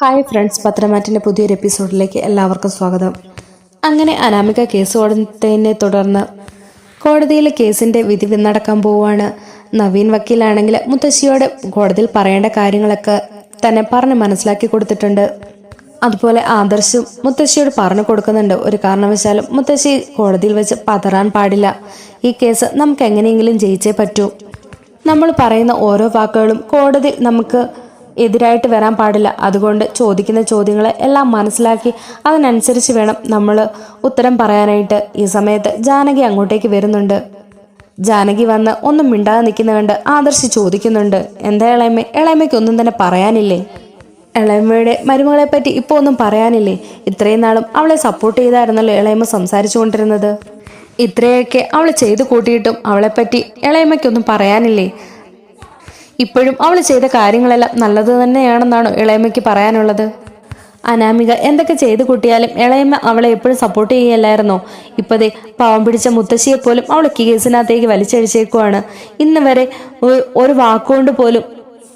Hi friends പത്രമാറ്റിന്റെ പുതിയൊരു എപ്പിസോഡിലേക്ക് എല്ലാവർക്കും സ്വാഗതം. അങ്ങനെ അനാമിക കേസ് കൊടുത്തതിനെ തുടർന്ന് കോടതിയിലെ കേസിന്റെ വിധി നടക്കാൻ പോവുകയാണ്. നവീൻ വക്കീലാണെങ്കിൽ മുത്തശ്ശിയോട് കോടതിയിൽ പറയേണ്ട കാര്യങ്ങളൊക്കെ തന്നെ പറഞ്ഞ് മനസ്സിലാക്കി കൊടുത്തിട്ടുണ്ട്. അതുപോലെ ആദർശും മുത്തശ്ശിയോട് പറഞ്ഞു കൊടുക്കുന്നുണ്ട്. ഒരു കാരണവശാലും മുത്തശ്ശി കോടതിയിൽ വെച്ച് പതറാൻ പാടില്ല. ഈ കേസ് നമുക്ക് എങ്ങനെയെങ്കിലും ജയിച്ചേ പറ്റൂ. നമ്മൾ പറയുന്ന ഓരോ വാക്കുകളും കോടതി നമുക്ക് എതിരായിട്ട് വരാൻ പാടില്ല. അതുകൊണ്ട് ചോദിക്കുന്ന ചോദ്യങ്ങളെ എല്ലാം മനസ്സിലാക്കി അതിനനുസരിച്ച് വേണം നമ്മൾ ഉത്തരം പറയാനായിട്ട്. ഈ സമയത്ത് ജാനകി അങ്ങോട്ടേക്ക് വരുന്നുണ്ട്. ജാനകി വന്ന് ഒന്നും മിണ്ടാതെ നിൽക്കുന്ന കണ്ട് ആദർശ് ചോദിക്കുന്നുണ്ട്. എന്താ ഇളയമ്മ? ഇളയമ്മയ്ക്ക് ഒന്നും തന്നെ പറയാനില്ലേ? ഇളയമ്മയുടെ മരുമകളെ പറ്റി ഇപ്പോൾ ഒന്നും പറയാനില്ലേ? ഇത്രയും നാളും അവളെ സപ്പോർട്ട് ചെയ്തായിരുന്നല്ലോ ഇളയമ്മ സംസാരിച്ചു കൊണ്ടിരുന്നത് ഇത്രയൊക്കെ അവൾ ചെയ്തു കൂട്ടിയിട്ടും അവളെപ്പറ്റി ഇളയമ്മയ്ക്കൊന്നും പറയാനില്ലേ? ഇപ്പോഴും അവൾ ചെയ്ത കാര്യങ്ങളെല്ലാം നല്ലത് തന്നെയാണെന്നാണോ ഇളയമ്മയ്ക്ക് പറയാനുള്ളത്. അനാമിക എന്തൊക്കെ ചെയ്തു കൂട്ടിയാലും ഇളയമ്മ അവളെ എപ്പോഴും സപ്പോർട്ട് ചെയ്യല്ലായിരുന്നോ? ഇപ്പതേ പാവം പിടിച്ച മുത്തശ്ശിയെ പോലും അവൾ കേസിനകത്തേക്ക് വലിച്ചഴിച്ചേക്കുവാണ്. ഇന്ന് വരെ ഒരു വാക്കുകൊണ്ട് പോലും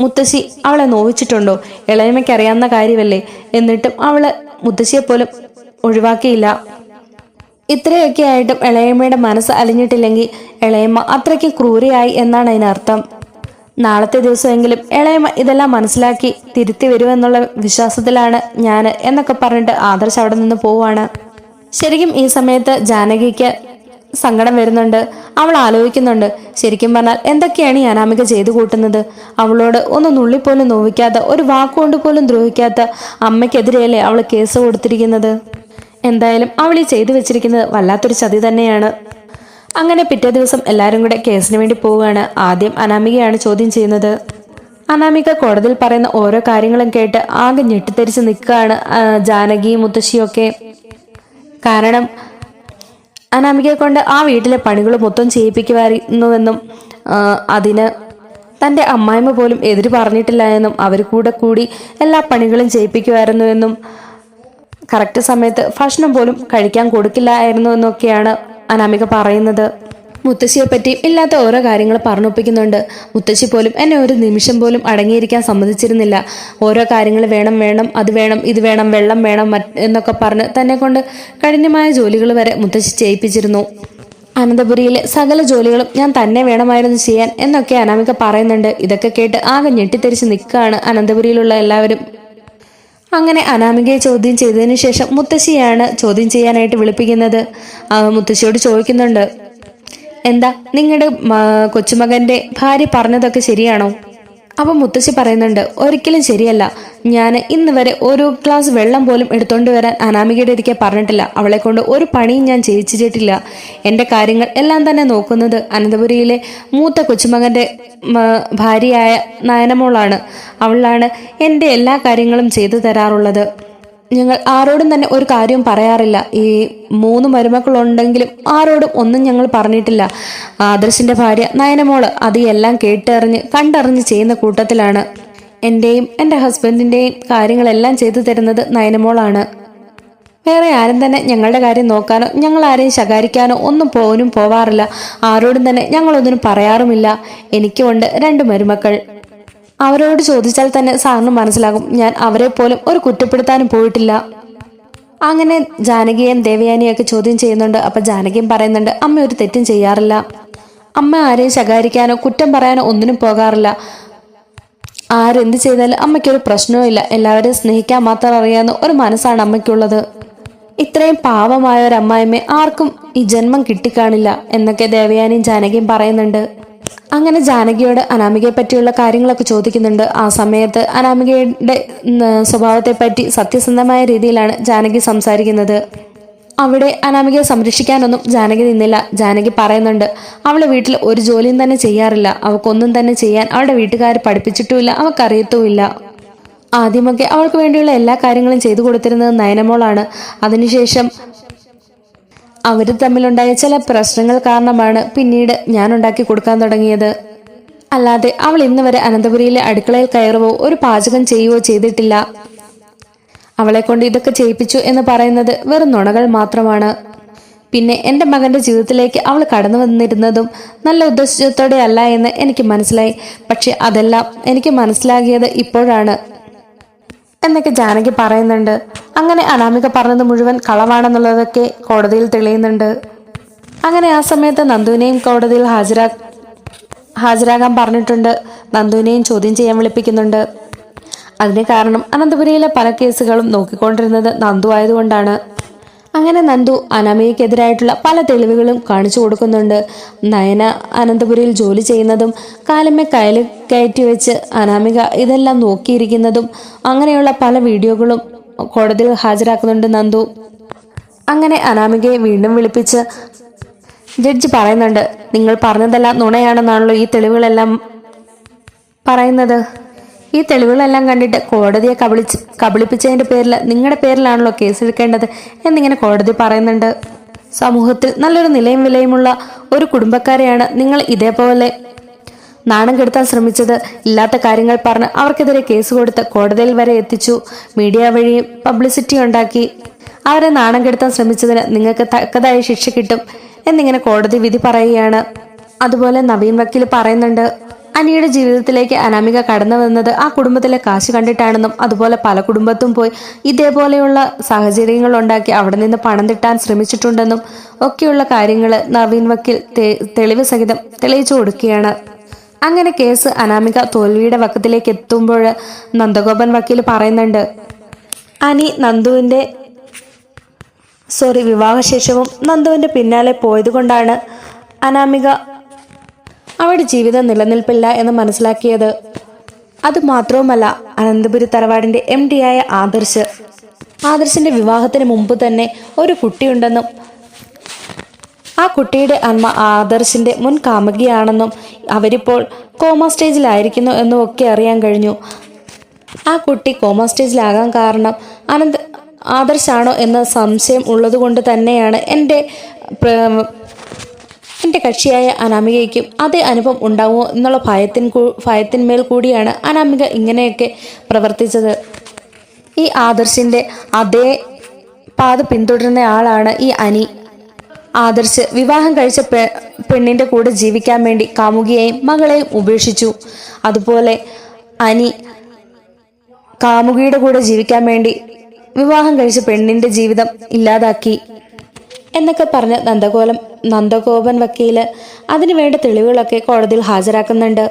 മുത്തശ്ശി അവളെ നോവിച്ചിട്ടുണ്ടോ? ഇളയമ്മയ്ക്ക് അറിയാവുന്ന കാര്യമല്ലേ? എന്നിട്ടും അവൾ മുത്തശ്ശിയെ പോലും ഒഴിവാക്കിയില്ല. ഇത്രയൊക്കെ ആയിട്ടും ഇളയമ്മയുടെ മനസ്സ് അലിഞ്ഞിട്ടില്ലെങ്കിൽ ഇളയമ്മ അത്രയ്ക്ക് ക്രൂരയായി എന്നാണ് അതിനർത്ഥം. നാളത്തെ ദിവസമെങ്കിലും ഇളയമ്മ ഇതെല്ലാം മനസ്സിലാക്കി തിരുത്തി വരുമെന്നുള്ള വിശ്വാസത്തിലാണ് ഞാൻ എന്നൊക്കെ പറഞ്ഞിട്ട് ആദർശ് അവിടെ നിന്ന് പോവാണ്. ശരിക്കും ഈ സമയത്ത് ജാനകിക്ക് സങ്കടം വരുന്നുണ്ട്. അവൾ ആലോചിക്കുന്നുണ്ട്. ശരിക്കും പറഞ്ഞാൽ എന്തൊക്കെയാണ് ഈ അനാമിക ചെയ്തു കൂട്ടുന്നത്? അവളോട് ഒന്ന് നുള്ളിപ്പോലും നോവിക്കാത്ത ഒരു വാക്കുകൊണ്ട് പോലും ദ്രോഹിക്കാത്ത അമ്മയ്ക്കെതിരെയല്ലേ അവൾ കേസ് കൊടുത്തിരിക്കുന്നത്? എന്തായാലും അവൾ ഈ ചെയ്തു വെച്ചിരിക്കുന്നത് വല്ലാത്തൊരു ചതി തന്നെയാണ്. അങ്ങനെ പിറ്റേ ദിവസം എല്ലാവരും കൂടെ കേസിന് വേണ്ടി പോവുകയാണ്. ആദ്യം അനാമികയാണ് ചോദ്യം ചെയ്യുന്നത്. അനാമിക കോടതിയിൽ പറയുന്ന ഓരോ കാര്യങ്ങളും കേട്ട് ആകെ ഞെട്ടിത്തെരിച്ച് നിൽക്കുകയാണ് ജാനകി ജാനകിയും മുത്തശ്ശിയും ഒക്കെ. കാരണം അനാമികയെ കൊണ്ട് ആ വീട്ടിലെ പണികൾ മൊത്തം ചെയ്യിപ്പിക്കുമായിരുന്നുവെന്നും അതിന് തന്റെ അമ്മായിമ്മ പോലും എതിര് പറഞ്ഞിട്ടില്ല എന്നും അവർ കൂടെ കൂടി എല്ലാ പണികളും ചെയ്യിപ്പിക്കുമായിരുന്നു എന്നും കറക്റ്റ് സമയത്ത് ഭക്ഷണം പോലും കഴിക്കാൻ കൊടുക്കില്ലായിരുന്നു എന്നൊക്കെയാണ് അനാമിക പറയുന്നത്. മുത്തശ്ശിയെ പറ്റി ഇല്ലാത്ത ഓരോ കാര്യങ്ങൾ പറഞ്ഞൊപ്പിക്കുന്നുണ്ട്. മുത്തശ്ശി പോലും എന്നെ ഒരു നിമിഷം പോലും അടങ്ങിയിരിക്കാൻ സമ്മതിച്ചിരുന്നില്ല. ഓരോ കാര്യങ്ങൾ വേണം വേണം അത് വേണം ഇത് വേണം വെള്ളം വേണം എന്നൊക്കെ പറഞ്ഞ് തന്നെ കൊണ്ട് കഠിനമായ ജോലികൾ വരെ മുത്തശ്ശി ചെയ്യിപ്പിച്ചിരുന്നു. അനന്തപുരിയിലെ സകല ജോലികളും ഞാൻ തന്നെ വേണമായിരുന്നു ചെയ്യാൻ എന്നൊക്കെ അനാമിക പറയുന്നുണ്ട്. ഇതൊക്കെ കേട്ട് ആകെ ഞെട്ടിത്തെരിച്ച് നിൽക്കുകയാണ് അനന്തപുരിയിലുള്ള എല്ലാവരും. അങ്ങനെ അനാമികയെ ചോദ്യം ചെയ്തതിന് ശേഷം മുത്തശ്ശിയാണ് ചോദ്യം ചെയ്യാനായിട്ട് വിളിപ്പിക്കുന്നത്. മുത്തശ്ശിയോട് ചോദിക്കുന്നുണ്ട് എന്താ നിങ്ങളുടെ കൊച്ചുമകന്റെ ഭാര്യ പറഞ്ഞതൊക്കെ ശരിയാണോ? അപ്പം മുത്തശ്ശി പറയുന്നുണ്ട് ഒരിക്കലും ശരിയല്ല. ഞാൻ ഇന്ന് വരെ ഒരു ഗ്ലാസ് വെള്ളം പോലും എടുത്തോണ്ട് വരാൻ അനാമികയുടെ ഇരിക്കെ പറഞ്ഞിട്ടില്ല. അവളെ കൊണ്ട് ഒരു പണിയും ഞാൻ ചെയ്യിച്ചിട്ടില്ല. എന്റെ കാര്യങ്ങൾ എല്ലാം തന്നെ നോക്കുന്നത് അനന്തപുരിയിലെ മൂത്ത കൊച്ചുമകന്റെ മ, ഭാര്യയായ നയനമോളാണ്. അവളാണ് എന്റെ എല്ലാ കാര്യങ്ങളും ചെയ്തു തരാറുള്ളത്. ഞങ്ങൾ ആരോടും തന്നെ ഒരു കാര്യം പറയാറില്ല. ഈ മൂന്ന് മരുമക്കളുണ്ടെങ്കിലും ആരോടും ഒന്നും ഞങ്ങൾ പറഞ്ഞിട്ടില്ല. ആദർശിന്റെ ഭാര്യ നയനമോൾ അത് എല്ലാം കേട്ടറിഞ്ഞ് കണ്ടറിഞ്ഞ് ചെയ്യുന്ന കൂട്ടത്തിലാണ്. എന്റെയും എന്റെ ഹസ്ബൻഡിന്റെയും കാര്യങ്ങളെല്ലാം ചെയ്തു തരുന്നത് നയനമോളാണ്. വേറെ ആരും തന്നെ ഞങ്ങളുടെ കാര്യം നോക്കാനോ ഞങ്ങൾ ആരെയും ശകാരിക്കാനോ ഒന്നും പോകാനും പോവാറില്ല. ആരോടും തന്നെ ഞങ്ങളൊന്നിനും പറയാറുമില്ല. എനിക്കുമുണ്ട് രണ്ട് മരുമക്കൾ. അവരോട് ചോദിച്ചാൽ തന്നെ സാറിന് മനസ്സിലാകും ഞാൻ അവരെ പോലും ഒരു കുറ്റപ്പെടുത്താനും പോയിട്ടില്ല. അങ്ങനെ ജാനകിയും ദേവയാനിയും ഒക്കെ ചോദ്യം ചെയ്യുന്നുണ്ട്. അപ്പൊ ജാനകിയും പറയുന്നുണ്ട് അമ്മ ഒരു തെറ്റും ചെയ്യാറില്ല. അമ്മ ആരെയും ശകാരിക്കാനോ കുറ്റം പറയാനോ ഒന്നിനും പോകാറില്ല. ആരെന്ത് ചെയ്താലും അമ്മയ്ക്കൊരു പ്രശ്നവും ഇല്ല. എല്ലാവരെയും സ്നേഹിക്കാൻ മാത്രം അറിയാവുന്ന ഒരു മനസ്സാണ് അമ്മയ്ക്കുള്ളത്. ഇത്രയും പാവമായ ഒരു അമ്മായിമ്മയെ ആർക്കും ഈ ജന്മം കിട്ടിക്കാണില്ല എന്നൊക്കെ ദേവയാനിയും ജാനകിയും പറയുന്നുണ്ട്. അങ്ങനെ ജാനകിയോട് അനാമികയെ പറ്റിയുള്ള കാര്യങ്ങളൊക്കെ ചോദിക്കുന്നുണ്ട്. ആ സമയത്ത് അനാമികയുടെ സ്വഭാവത്തെ പറ്റി സത്യസന്ധമായ രീതിയിലാണ് ജാനകി സംസാരിക്കുന്നത്. അവിടെ അനാമികയെ സംരക്ഷിക്കാനൊന്നും ജാനകി നിന്നില്ല. ജാനകി പറയുന്നുണ്ട് അവളെ വീട്ടിൽ ഒരു ജോലിയും തന്നെ ചെയ്യാറില്ല. അവൾക്കൊന്നും തന്നെ ചെയ്യാൻ അവളുടെ വീട്ടുകാർ പഠിപ്പിച്ചിട്ടുമില്ല. അവൾക്കറിയത്തുമില്ല. ആദ്യമൊക്കെ അവൾക്ക് വേണ്ടിയുള്ള എല്ലാ കാര്യങ്ങളും ചെയ്തു കൊടുത്തിരുന്നത് നയനമോളാണ്. അതിനുശേഷം അവർ തമ്മിലുണ്ടായ ചില പ്രശ്നങ്ങൾ കാരണമാണ് പിന്നീട് ഞാൻ ഉണ്ടാക്കി കൊടുക്കാൻ തുടങ്ങിയത്. അല്ലാതെ അവൾ ഇന്ന് വരെ അനന്തപുരിയിലെ അടുക്കളയിൽ കയറുവോ ഒരു പാചകം ചെയ്യുവോ ചെയ്തിട്ടില്ല. അവളെ കൊണ്ട് ഇതൊക്കെ ചെയ്യിപ്പിച്ചു എന്ന് പറയുന്നത് വെറും നുണകൾ മാത്രമാണ്. പിന്നെ എന്റെ മകന്റെ ജീവിതത്തിലേക്ക് അവൾ കടന്നു വന്നിരുന്നതും നല്ല ഉദ്ദേശത്തോടെ അല്ല എന്ന് എനിക്ക് മനസ്സിലായി. പക്ഷെ അതെല്ലാം എനിക്ക് മനസ്സിലാകിയത് ഇപ്പോഴാണ്. എന്നൊക്കെ ജാനകി പറയുന്നുണ്ട്. അങ്ങനെ അനാമിക പറഞ്ഞത് മുഴുവൻ കളവാണെന്നുള്ളതൊക്കെ കോടതിയിൽ തെളിയുന്നുണ്ട്. അങ്ങനെ ആ സമയത്ത് നന്ദുവിനെയും കോടതിയിൽ ഹാജരാ ഹാജരാകാൻ പറഞ്ഞിട്ടുണ്ട്. നന്ദുവിനെയും ചോദ്യം ചെയ്യാൻ വിളിപ്പിക്കുന്നുണ്ട്. അതിന് കാരണം അനന്തപുരിയിലെ പല കേസുകളും നോക്കിക്കൊണ്ടിരുന്നത് നന്ദു ആയതുകൊണ്ടാണ്. അങ്ങനെ നന്ദു അനാമികയ്ക്കെതിരായിട്ടുള്ള പല തെളിവുകളും കാണിച്ചു കൊടുക്കുന്നുണ്ട്. നയന അനന്തപുരിയിൽ ജോലി ചെയ്യുന്നതും കാലമ്മ കയൽ കയറ്റി വെച്ച് അനാമിക ഇതെല്ലാം നോക്കിയിരിക്കുന്നതും അങ്ങനെയുള്ള പല വീഡിയോകളും കോടതിയിൽ ഹാജരാക്കുന്നുണ്ട് നന്ദു. അങ്ങനെ അനാമികയെ വീണ്ടും വിളിപ്പിച്ച് ജഡ്ജി പറയുന്നുണ്ട് നിങ്ങൾ പറഞ്ഞതെല്ലാം നുണയാണെന്നാണല്ലോ ഈ തെളിവുകളെല്ലാം പറയുന്നത്. ഈ തെളിവുകളെല്ലാം കണ്ടിട്ട് കോടതിയെ കബളിച്ച് കബളിപ്പിച്ചതിന്റെ പേരിൽ നിങ്ങളുടെ പേരിലാണല്ലോ കേസെടുക്കേണ്ടത് എന്നിങ്ങനെ കോടതി പറയുന്നുണ്ട്. സമൂഹത്തിൽ നല്ലൊരു നിലയും വിലയുമുള്ള ഒരു കുടുംബക്കാരെയാണ് നിങ്ങൾ ഇതേപോലെ നാണം കെടുത്താൻ ശ്രമിച്ചത്. ഇല്ലാത്ത കാര്യങ്ങൾ പറഞ്ഞ് അവർക്കെതിരെ കേസ് കൊടുത്ത് കോടതിയിൽ വരെ എത്തിച്ചു. മീഡിയ വഴിയും പബ്ലിസിറ്റി ഉണ്ടാക്കി. അവരെ നാണം കെടുത്താൻ ശ്രമിച്ചതിന് നിങ്ങൾക്ക് തക്കതായ ശിക്ഷ കിട്ടും എന്നിങ്ങനെ കോടതി വിധി പറയുകയാണ്. അതുപോലെ നവീൻ വക്കീൽ പറയുന്നുണ്ട്. അനിയുടെ ജീവിതത്തിലേക്ക് അനാമിക കടന്നു വന്നത് ആ കുടുംബത്തിലെ കാശ് കണ്ടിട്ടാണെന്നും അതുപോലെ പല കുടുംബത്തും പോയി ഇതേപോലെയുള്ള സാഹചര്യങ്ങൾ ഉണ്ടാക്കി അവിടെ നിന്ന് പണം തിട്ടാൻ ശ്രമിച്ചിട്ടുണ്ടെന്നും ഒക്കെയുള്ള കാര്യങ്ങൾ നവീൻ വക്കീൽ തെളിവ് സഹിതം തെളിയിച്ചു കൊടുക്കുകയാണ്. അങ്ങനെ കേസ് അനാമിക തോൽവിയുടെ വക്കത്തിലേക്ക് എത്തുമ്പോൾ നന്ദഗോപൻ വക്കീൽ പറയുന്നുണ്ട് അനി നന്ദുവിന്റെ സോറി വിവാഹശേഷവും നന്ദുവിന്റെ പിന്നാലെ പോയതുകൊണ്ടാണ് അനാമിക അവരുടെ ജീവിതം നിലനിൽപ്പില്ല എന്ന് മനസ്സിലാക്കിയത്. അതുമാത്രവുമല്ല അനന്തപുരി തറവാടിന്റെ എം ഡി ആയ ആദർശ്. ആദർശിന്റെ വിവാഹത്തിന് മുമ്പ് തന്നെ ഒരു കുട്ടിയുണ്ടെന്നും ആ കുട്ടിയുടെ അമ്മ ആദർശിന്റെ മുൻ കാമുകിയാണെന്നും അവരിപ്പോൾ കോമ സ്റ്റേജിലായിരിക്കുന്നു എന്നും ഒക്കെ അറിയാൻ കഴിഞ്ഞു. ആ കുട്ടി കോമ സ്റ്റേജിലാകാൻ കാരണം അനന്ത് ആദർശാണോ എന്ന സംശയം ഉള്ളതുകൊണ്ട് തന്നെയാണ് എന്റെ എന്റെ കക്ഷിയായ അനാമികയ്ക്കും അതേ അനുഭവം ഉണ്ടാവുമോ എന്നുള്ള ഭയത്തിൻ ഭയത്തിന്മേൽ കൂടിയാണ് അനാമിക ഇങ്ങനെയൊക്കെ പ്രവർത്തിച്ചത്. ഈ ആദർശിന്റെ അതേ പാത പിന്തുടരുന്ന ആളാണ് ഈ അനി. ആദർശ് വിവാഹം കഴിച്ച പെ പെണ്ണിന്റെ കൂടെ ജീവിക്കാൻ വേണ്ടി കാമുകിയെയും മകളെയും ഉപേക്ഷിച്ചു. അതുപോലെ അനി കാമുകിയുടെ കൂടെ ജീവിക്കാൻ വേണ്ടി വിവാഹം കഴിച്ച പെണ്ണിന്റെ ജീവിതം ഇല്ലാതാക്കി. എന്നൊക്കെ പറഞ്ഞ് നന്ദഗോലം നന്ദഗോപൻ വക്കീൽ അതിനുവേണ്ട തെളിവുകളൊക്കെ കോടതിയിൽ ഹാജരാക്കുന്നുണ്ട്.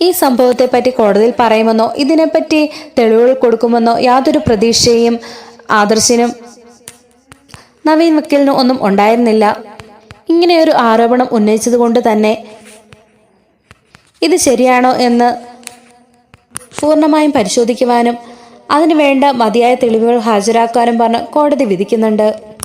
ഈ സംഭവത്തെപ്പറ്റി കോടതിയിൽ പറയുമെന്നോ ഇതിനെപ്പറ്റി തെളിവുകൾ കൊടുക്കുമെന്നോ യാതൊരു പ്രതീക്ഷയും ആദർശിനും നവീൻ വക്കീലിനും ഒന്നും ഉണ്ടായിരുന്നില്ല. ഇങ്ങനെയൊരു ആരോപണം ഉന്നയിച്ചത് കൊണ്ട് തന്നെ ഇത് ശരിയാണോ എന്ന് പൂർണമായും പരിശോധിക്കുവാനും അതിനുവേണ്ട മതിയായ തെളിവുകൾ ഹാജരാക്കാനും പറഞ്ഞ് കോടതി വിധിക്കുന്നുണ്ട്.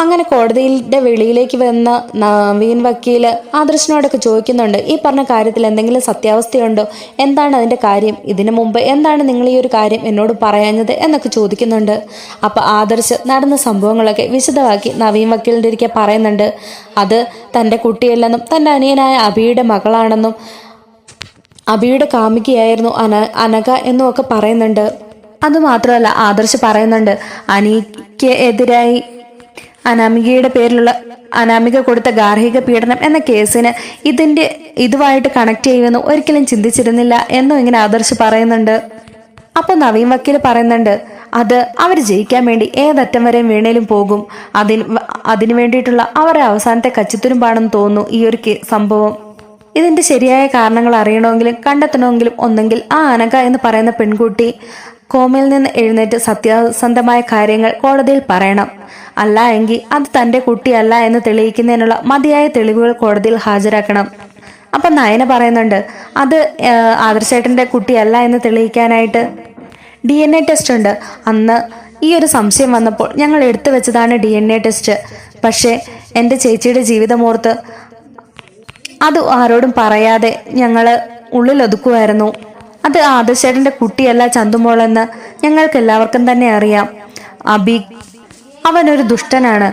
അങ്ങനെ കോടതിയുടെ വെളിയിലേക്ക് വന്ന നവീൻ വക്കീൽ ആദർശനോടൊക്കെ ചോദിക്കുന്നുണ്ട് ഈ പറഞ്ഞ കാര്യത്തിൽ എന്തെങ്കിലും സത്യാവസ്ഥയുണ്ടോ? എന്താണ് അതിന്റെ കാര്യം? ഇതിനു മുമ്പ് എന്താണ് നിങ്ങൾ ഈ ഒരു കാര്യം എന്നോട് പറയാഞ്ഞത്? എന്നൊക്കെ ചോദിക്കുന്നുണ്ട്. അപ്പോൾ ആദർശ് നടന്ന സംഭവങ്ങളൊക്കെ വിശദമാക്കി നവീൻ വക്കീലിന്റെ ഇരിക്കെ പറയുന്നുണ്ട്. അത് തന്റെ കുട്ടിയല്ലെന്നും തന്റെ അനിയനായ അബിയുടെ മകളാണെന്നും അബിയുടെ കാമുകിയായിരുന്നു അന അനക എന്നും ഒക്കെ പറയുന്നുണ്ട്. അതുമാത്രമല്ല ആദർശ് പറയുന്നുണ്ട് അനിക്ക് എതിരായി അനാമികയുടെ പേരിലുള്ള അനാമിക കൊടുത്ത ഗാർഹിക പീഡനം എന്ന കേസിന് ഇതിന്റെ ഇതുമായിട്ട് കണക്ട് ചെയ്യുമെന്ന് ഒരിക്കലും ചിന്തിച്ചിരുന്നില്ല എന്നും ഇങ്ങനെ ആദർശ് പറയുന്നുണ്ട്. അപ്പൊ നവീൻ വക്കീൽ പറയുന്നുണ്ട് അത് അവർ ജയിക്കാൻ വേണ്ടി ഏതറ്റം വരെയും വീണേലും പോകും. അതിന് അതിനു വേണ്ടിയിട്ടുള്ള അവരുടെ അവസാനത്തെ കച്ചിത്തുരുമ്പാണെന്ന് തോന്നുന്നു ഈ ഒരു സംഭവം. ഇതിന്റെ ശരിയായ കാരണങ്ങൾ അറിയണമെങ്കിലും കണ്ടെത്തണമെങ്കിലും ഒന്നെങ്കിൽ ആ അനക എന്ന് പറയുന്ന പെൺകുട്ടി കോമയിൽ നിന്ന് എഴുന്നേറ്റ് സത്യസന്ധമായ കാര്യങ്ങൾ കോടതിയിൽ പറയണം. അല്ല എങ്കിൽ അത് തന്റെ കുട്ടിയല്ല എന്ന് തെളിയിക്കുന്നതിനുള്ള മതിയായ തെളിവുകൾ കോടതിയിൽ ഹാജരാക്കണം. അപ്പം നയന പറയുന്നുണ്ട് അത് ആദർശേട്ടന്റെ കുട്ടിയല്ല എന്ന് തെളിയിക്കാനായിട്ട്. ഡി എൻ എ ടെസ്റ്റ് ഉണ്ട്. അന്ന് ഈ ഒരു സംശയം വന്നപ്പോൾ ഞങ്ങൾ എടുത്തു വെച്ചതാണ് ഡി എൻ എ ടെസ്റ്റ്. പക്ഷേ എന്റെ ചേച്ചിയുടെ ജീവിതമോർത്ത് അത് ആരോടും പറയാതെ ഞങ്ങൾ ഉള്ളിൽ ഒതുക്കുമായിരുന്നു അത് ആദർശേട്ടന്റെ കുട്ടിയല്ല ചന്തുമോളെന്ന് ഞങ്ങൾക്ക് എല്ലാവർക്കും തന്നെ അറിയാം. അബി അവനൊരു ദുഷ്ടനാണ്.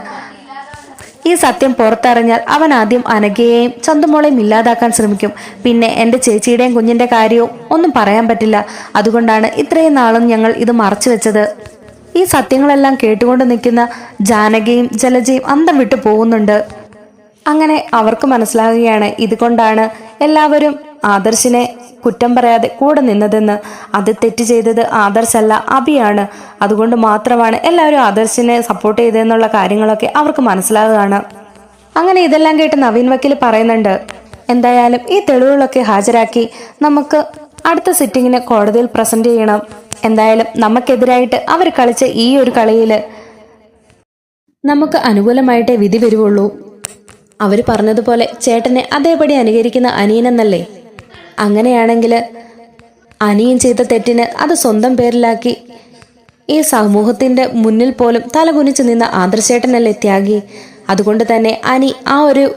ഈ സത്യം പുറത്തറിഞ്ഞാൽ അവൻ ആദ്യം അനഘയെയും ചന്തുമോളെയും ഇല്ലാതാക്കാൻ ശ്രമിക്കും. പിന്നെ എന്റെ ചേച്ചിയുടെയും കുഞ്ഞിന്റെ കാര്യവും ഒന്നും പറയാൻ പറ്റില്ല. അതുകൊണ്ടാണ് ഇത്രയും നാളും ഞങ്ങൾ ഇത് മറച്ചു വെച്ചത്. ഈ സത്യങ്ങളെല്ലാം കേട്ടുകൊണ്ട് നിൽക്കുന്ന ജാനകിയും ജലജയും അന്തം വിട്ടു പോകുന്നുണ്ട്. അങ്ങനെ അവർക്ക് മനസ്സിലാകുകയാണ് ഇതുകൊണ്ടാണ് എല്ലാവരും ആദർശിനെ കുറ്റം പറയാതെ കൂടെ നിന്നതെന്ന് അത് തെറ്റ് ചെയ്തത് ആദർശല്ല അഭിയാണ് അതുകൊണ്ട് മാത്രമാണ് എല്ലാവരും ആദർശിനെ സപ്പോർട്ട് ചെയ്തതെന്നുള്ള കാര്യങ്ങളൊക്കെ അവർക്ക് മനസ്സിലാകുകയാണ് അങ്ങനെ ഇതെല്ലാം കേട്ട് നവീൻ വക്കീൽ പറയുന്നുണ്ട് എന്തായാലും ഈ തെളിവുകളൊക്കെ ഹാജരാക്കി നമുക്ക് അടുത്ത സിറ്റിങ്ങിന് കോടതിയിൽ പ്രസന്റ് ചെയ്യണം. എന്തായാലും നമുക്കെതിരായിട്ട് അവർ കളിച്ച ഈ ഒരു കളിയിൽ നമുക്ക് അനുകൂലമായിട്ടേ വിധി വരുവുള്ളൂ. അവർ പറഞ്ഞതുപോലെ ചേട്ടനെ അതേപടി അനുകരിക്കുന്ന അനിയനെന്നല്ലേ? അങ്ങനെയാണെങ്കിൽ അനിയൻ ചെയ്ത തെറ്റിന് അത് സ്വന്തം പേരിലാക്കി. ഈ സമൂഹത്തിന്റെ മുന്നിൽ പോലും തലകുനിച്ച് നിന്ന ആദർശേട്ടനല്ലേ ത്യാഗി? അതുകൊണ്ട് തന്നെ അനി ആ ഒരു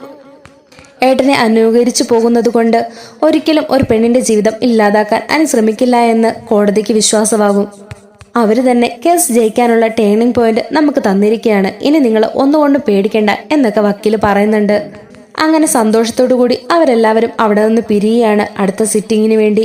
ഏട്ടനെ അനുകരിച്ചു പോകുന്നത് കൊണ്ട് ഒരിക്കലും ഒരു പെണ്ണിന്റെ ജീവിതം ഇല്ലാതാക്കാൻ അനി ശ്രമിക്കില്ല എന്ന് കോടതിക്ക് വിശ്വാസമാകും. അവർ തന്നെ കേസ് ജയിക്കാനുള്ള ടേണിംഗ് പോയിന്റ് നമുക്ക് തന്നിരിക്കുകയാണ്. ഇനി നിങ്ങൾ ഒന്നുകൊണ്ടും പേടിക്കേണ്ട എന്നൊക്കെ വക്കീൽ പറയുന്നുണ്ട്. അങ്ങനെ സന്തോഷത്തോടു കൂടി അവരെല്ലാവരും അവിടെ നിന്ന് പിരിയുകയാണ്. അടുത്ത സിറ്റിങ്ങിന് വേണ്ടി